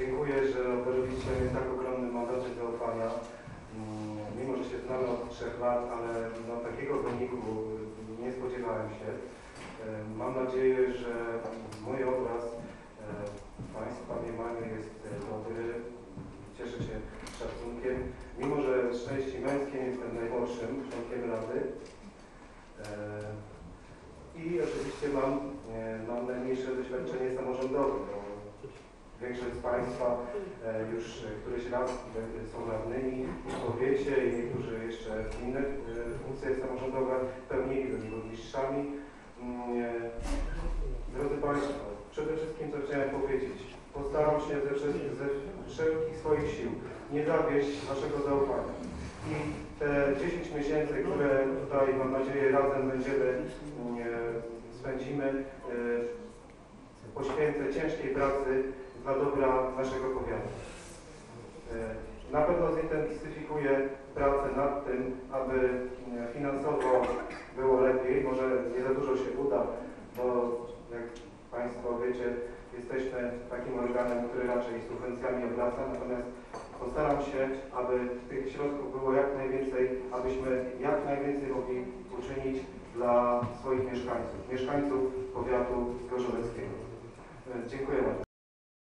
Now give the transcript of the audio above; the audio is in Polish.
mówię, że operowicz jest tak ogromny mandacie zaufania. Mm, Mimo, że się znamy od trzech lat, ale no, takiego wyniku nie spodziewałem się. Mam nadzieję, że mój obraz e, Państwa mniemania jest e, dobry. Cieszę się szacunkiem. Mimo, że z części męskiej jestem najmłodszym członkiem Rady. E, I oczywiście mam, mam najmniejsze doświadczenie samorządowe. Większość z Państwa e, już e, któryś raz e, są radnymi w powiecie i niektórzy jeszcze w innych e, funkcjach samorządowych pełnili, byli burmistrzami. Mm, Drodzy Państwo, przede wszystkim co chciałem powiedzieć, postaram się ze, wszelkich- ze wszelkich swoich sił nie zawieść Waszego zaufania. I te 10 miesięcy, które tutaj mam nadzieję razem będziemy mm, spędzimy, poświęcę ciężkiej pracy dla dobra naszego powiatu. E, na pewno zintensyfikuje pracę nad tym, aby e, finansowo było lepiej. Może nie za dużo się uda, bo jak Państwo wiecie, jesteśmy takim organem, który raczej subwencjami obraca, natomiast postaram się, aby tych środków było jak najwięcej, abyśmy jak najwięcej mogli uczynić dla swoich mieszkańców, mieszkańców powiatu gorzoleckiego. E, dziękuję bardzo.